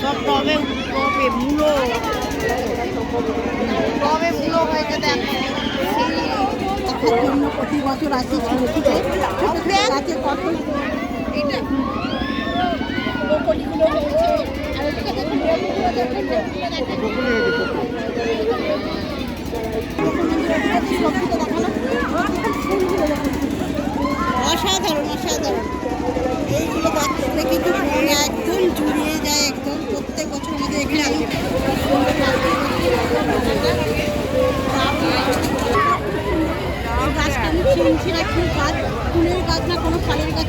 সব টবে টবে মূলো টবে মূলো হয়েছে প্রতি বছর আসি ছোট ছোট গাছে কত এটা ব্রোকলিগুলো হয়েছে আর ওদিকে দেখুন লেবুগুলো দেখুন লেবুগুলো দেখুন অসাধারণ অসাধারণ। এইগুলো দেখলে কিন্তু মন একদম জুড়িয়ে যায়, একদম প্রত্যেক বছর আমাদের এখানে লাগে। গাছটা আমি চিনছি না কি গাছ ফুলের গাছ না, কোনো ফলের গাছ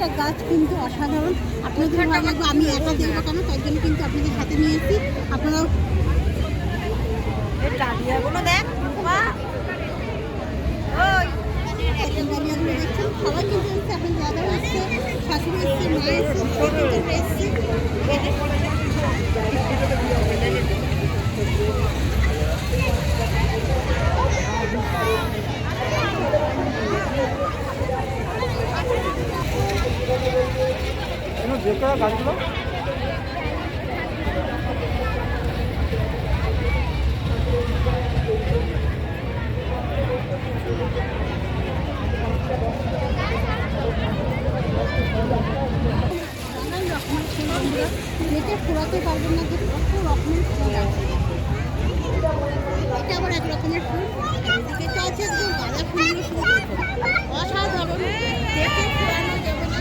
প্রত্যেকটা গাছ কিন্তু অসাধারণ। আপনাদের ভালো লাগবে আমি একা দেখব কেন? তার জন্য কিন্তু আপনাদের সাথে নিয়ে এসেছি। আপনারাও ডালিয়াগুলো দেখ ডালিয়াগুলো দেখছেন? সবাই কিন্তু এসছে আপনার দাদা এসছে শাশুড়ি এসছে মা এসছে এসছি। নানান রকমের ফুল আমরা দেখে ফুরাতে পারবেন না কত রকমের ফুল আছে। এটা আবার এক রকমের ফুল এদিকে তো আছে একদম গাঁদা ফুলগুলো শুধু দেখুন অসাধারণ দেখে ফুরানো যাবে না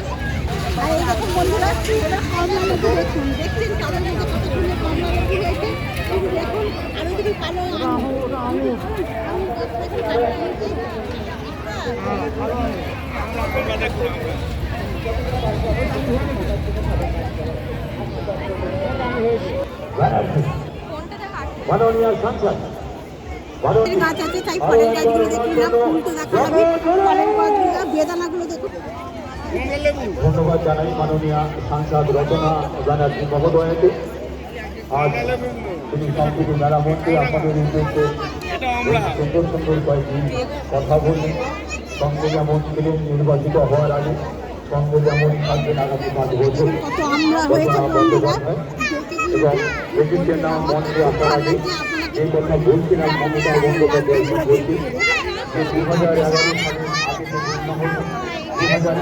আর এই দেখুন বন্ধুরা এবার কমলা লেবু দেখুন। দেখছেন কালো লেবু কত সুন্দর কমলা লেবু হয়েছে দেখুন আরও যদি কালো গাছ মাননীয় সাংসদ আছে তাই ফলের গাছগুলো দেখুন না ফুল তো দেখালাম ফলের গাছগুলো বেদানাগুলো দেখুন। ধন্যবাদ জানাই মাননীয় সাংসদ রচনা ব্যানার্জি মহোদয়কে। আজ তিনি সংস্কৃতি মেলা মন্ত্রী আপনাদের উদ্দেশ্যে সুন্দর সুন্দর কয়েকটি কথা বললেন। সঙ্গে যেমন ছিলেন নির্বাচিত হওয়ার আগে, সঙ্গে যেমন থাকবেন আগামী পাঁচ বছর। এবং এটির নাম মন্ত্রী আপনার আগে এই কথা দু হাজার এগারো হাজার